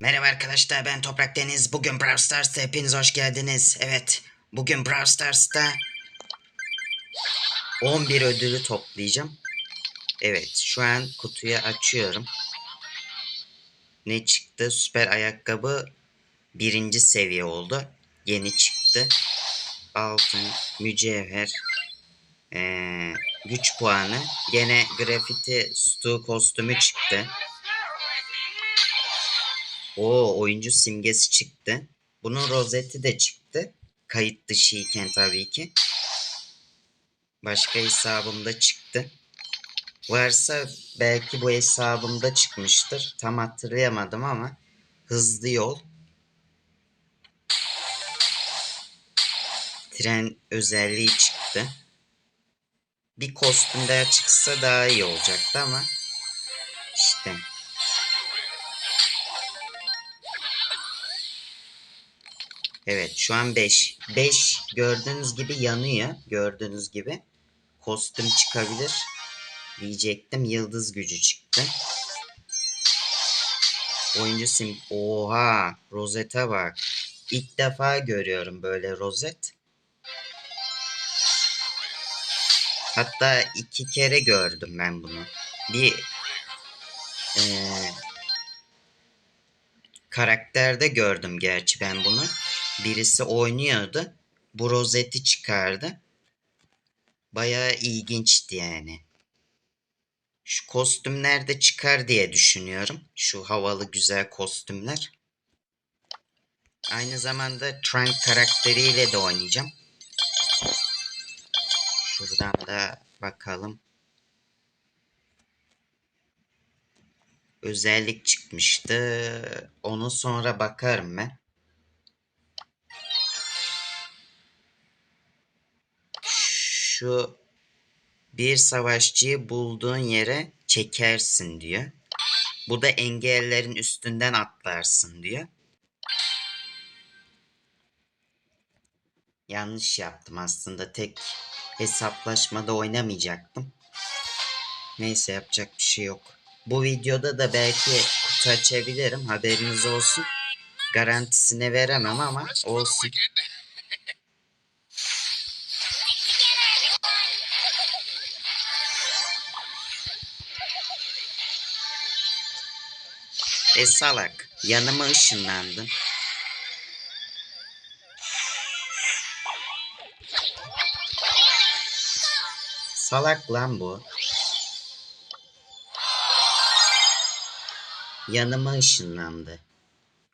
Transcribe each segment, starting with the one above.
Merhaba arkadaşlar ben Toprak Deniz. Bugün Brawl Stars'ta hepiniz hoş geldiniz. Evet bugün Brawl Stars'ta 11 ödülü toplayacağım. Evet şu an kutuyu açıyorum. Ne çıktı? Süper ayakkabı birinci seviye oldu. Yeni çıktı. Altın, mücevher, ee, güç puanı. Gene grafiti stu kostümü çıktı. O oyuncu simgesi çıktı. Bunun rozeti de çıktı. Kayıt dışı iken tabii ki. Başka hesabımda çıktı. Varsa belki bu hesabımda çıkmıştır. Tam hatırlayamadım ama hızlı yol. Tren özelliği çıktı. Bir kostüm daha çıksa daha iyi olacaktı ama Evet şu an 5. 5 gördüğünüz gibi yanıyor. Gördüğünüz gibi. Kostüm çıkabilir. Diyecektim. Yıldız gücü çıktı. Oyuncu sim... Oha! Rozete bak. İlk defa görüyorum böyle rozet. Hatta iki kere gördüm ben bunu. Bir eee karakterde gördüm gerçi ben bunu. Birisi oynuyordu. Bu rozeti çıkardı. Bayağı ilginçti yani. Şu kostümler de çıkar diye düşünüyorum. Şu havalı güzel kostümler. Aynı zamanda Trunk karakteriyle de oynayacağım. Şuradan da bakalım. Özellik çıkmıştı. Onu sonra bakarım ben. Şu bir savaşçıyı bulduğun yere çekersin diyor. Bu da engellerin üstünden atlarsın diyor. Yanlış yaptım aslında. Tek hesaplaşmada oynamayacaktım. Neyse yapacak bir şey yok. Bu videoda da belki kutu açabilirim. Haberiniz olsun. Garantisine veremem ama olsun. E salak. Yanıma ışınlandın. Salak lan bu. Yanıma ışınlandı.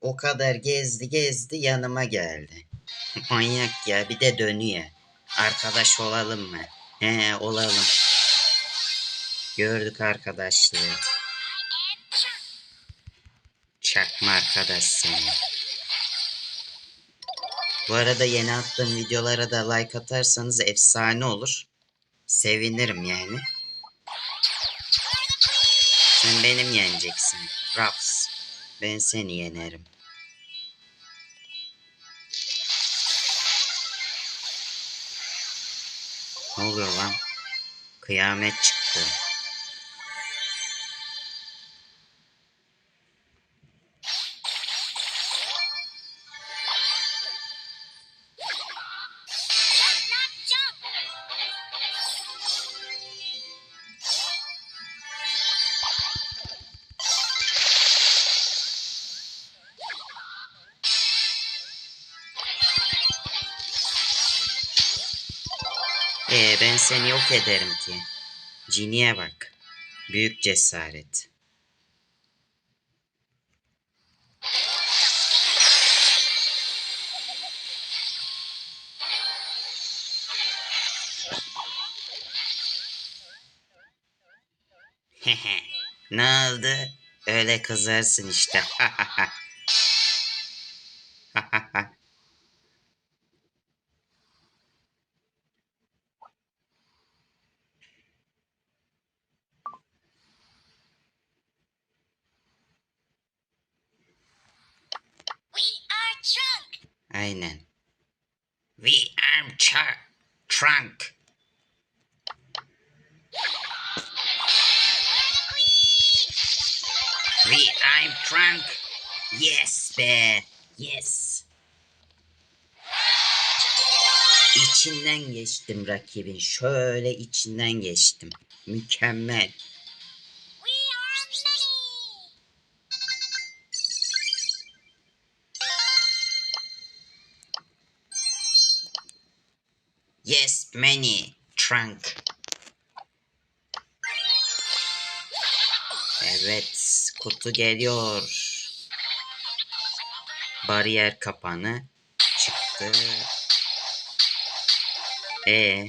O kadar gezdi gezdi yanıma geldi. Manyak ya bir de dönüyor. Arkadaş olalım mı? He olalım. Gördük arkadaşlığı. Çakma arkadaş seni. Bu arada yeni attığım videolara da like atarsanız efsane olur. Sevinirim yani. Sen benim yeneceksin. Raps. Ben seni yenerim. Ne oluyor lan? Kıyamet çıktı. Ee, ben seni yok ederim ki. Ciniye bak. Büyük cesaret. Ne oldu? Öyle kızarsın işte. We are drunk. Aynen. We are trunk. We are trunk. Yes be. Yes. İçinden geçtim rakibin. Şöyle içinden geçtim. Mükemmel. Many. Trunk. Evet, kutu geliyor. Bariyer kapanı çıktı. E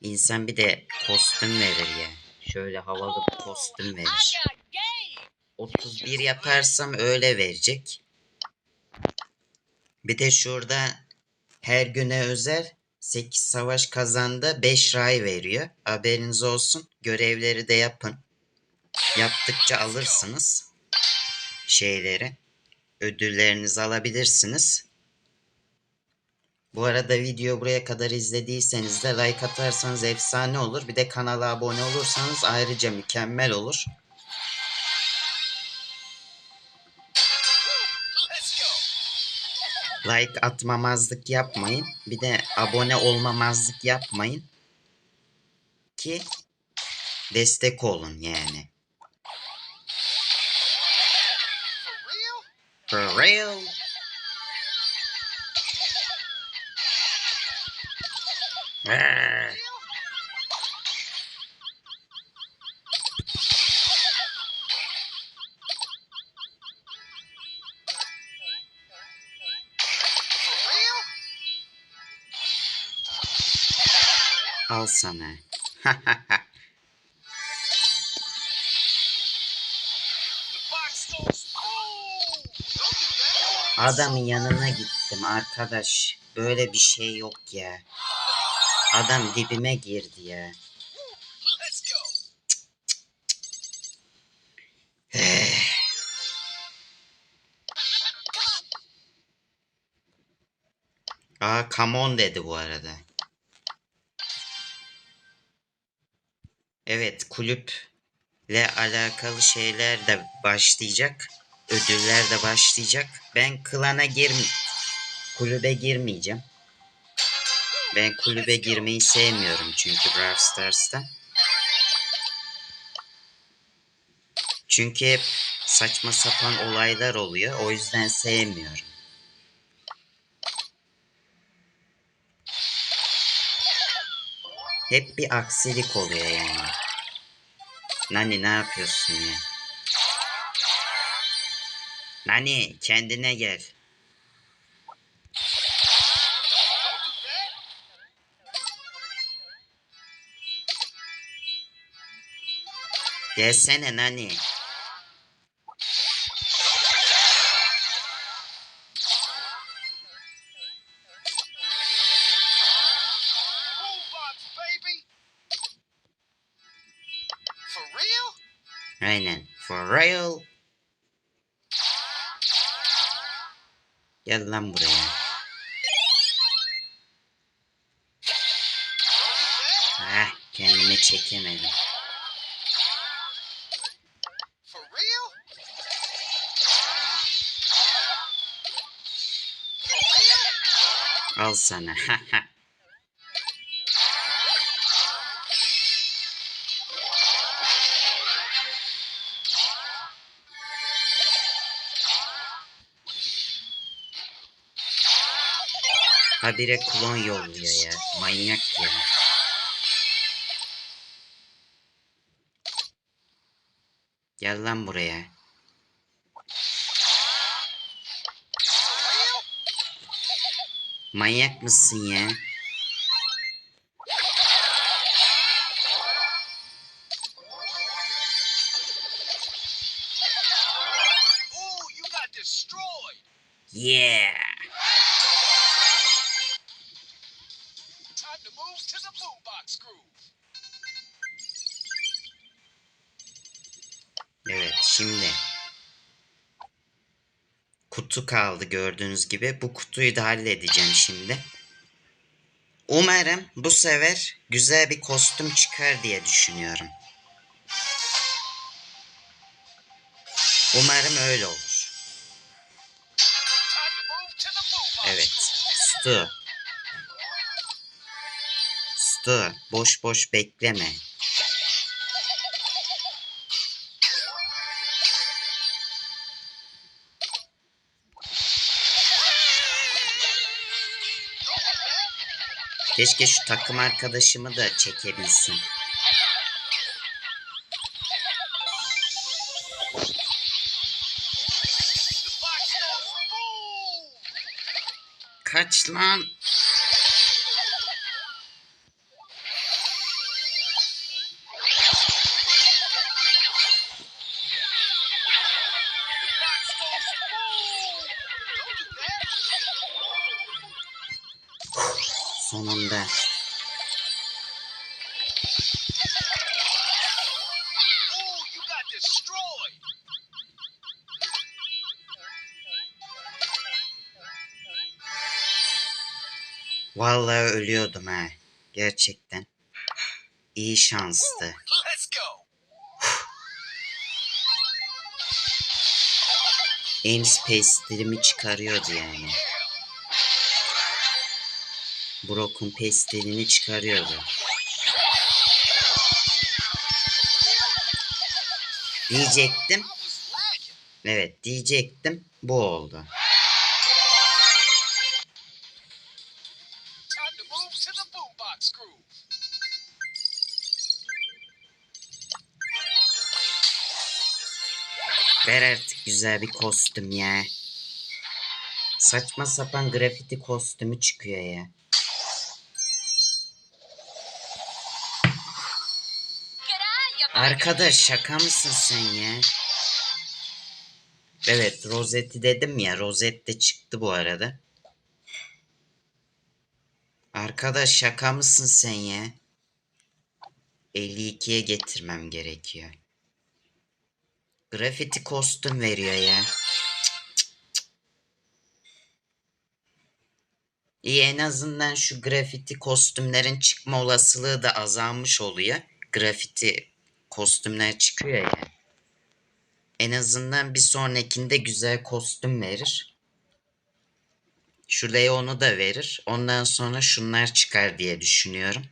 insan bir de kostüm verir ya. Şöyle havalı bir kostüm verir. got game. 31 yaparsam öyle verecek. Bir de şurada her güne özel 8 savaş kazandı 5 ray veriyor. Haberiniz olsun. Görevleri de yapın. Yaptıkça alırsınız şeyleri. Ödüllerinizi alabilirsiniz. Bu arada video buraya kadar izlediyseniz de like atarsanız efsane olur. Bir de kanala abone olursanız ayrıca mükemmel olur. Like atmamazlık yapmayın. Bir de abone olmamazlık yapmayın. Ki destek olun yani. For real? For real. Al sana. Adamın yanına gittim arkadaş. Böyle bir şey yok ya. Adam dibime girdi ya. Aa come on dedi bu arada. Evet kulüple alakalı şeyler de başlayacak. Ödüller de başlayacak. Ben klana gir kulübe girmeyeceğim. Ben kulübe girmeyi sevmiyorum çünkü Brawl Stars'ta. Çünkü hep saçma sapan olaylar oluyor. O yüzden sevmiyorum. Hep bir aksilik oluyor yani. Nani ne yapıyorsun ya? Nani kendine gel. Gelsene Nani. Gel lan buraya. Ah kendimi çekemedim. Al sana. Habire klon yolluyor ya. Manyak ya. Gel lan buraya. Manyak mısın ya? Yeah. Kutu kaldı gördüğünüz gibi. Bu kutuyu da halledeceğim şimdi. Umarım bu sefer güzel bir kostüm çıkar diye düşünüyorum. Umarım öyle olur. Evet. Stu. Stu. Boş boş bekleme. Keşke şu takım arkadaşımı da çekebilsin. Kaç lan? Sonunda. Vallahi ölüyordum ha. Gerçekten. İyi şanstı. Ames pestilimi çıkarıyordu yani. Brock'un pestilini çıkarıyordu. Diyecektim. Evet diyecektim. Bu oldu. Ver artık güzel bir kostüm ya. Saçma sapan grafiti kostümü çıkıyor ya. Arkadaş şaka mısın sen ya? Evet rozeti dedim ya. Rozet de çıktı bu arada. Arkadaş şaka mısın sen ya? 52'ye getirmem gerekiyor. Grafiti kostüm veriyor ya. İyi en azından şu grafiti kostümlerin çıkma olasılığı da azalmış oluyor. Grafiti kostümler çıkıyor ya. En azından bir sonrakinde güzel kostüm verir. Şuraya onu da verir. Ondan sonra şunlar çıkar diye düşünüyorum.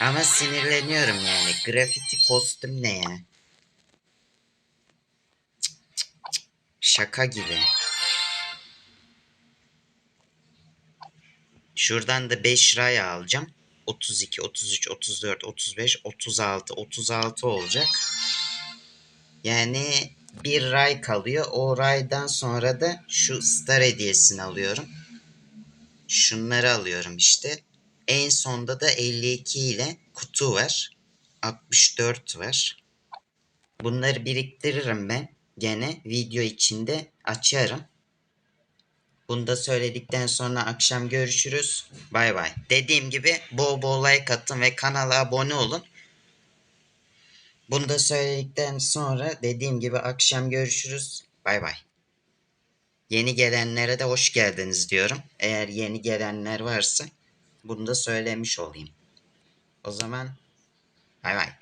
Ama sinirleniyorum yani. Grafiti kostüm ne ya? Şaka gibi. Şuradan da 5 liraya alacağım. 32, 33, 34, 35, 36, 36 olacak. Yani bir ray kalıyor. O raydan sonra da şu star hediyesini alıyorum. Şunları alıyorum işte. En sonda da 52 ile kutu var. 64 var. Bunları biriktiririm ben. Gene video içinde açarım. Bunu da söyledikten sonra akşam görüşürüz. Bay bay. Dediğim gibi bol bol like atın ve kanala abone olun. Bunu da söyledikten sonra dediğim gibi akşam görüşürüz. Bay bay. Yeni gelenlere de hoş geldiniz diyorum. Eğer yeni gelenler varsa bunu da söylemiş olayım. O zaman bay bay.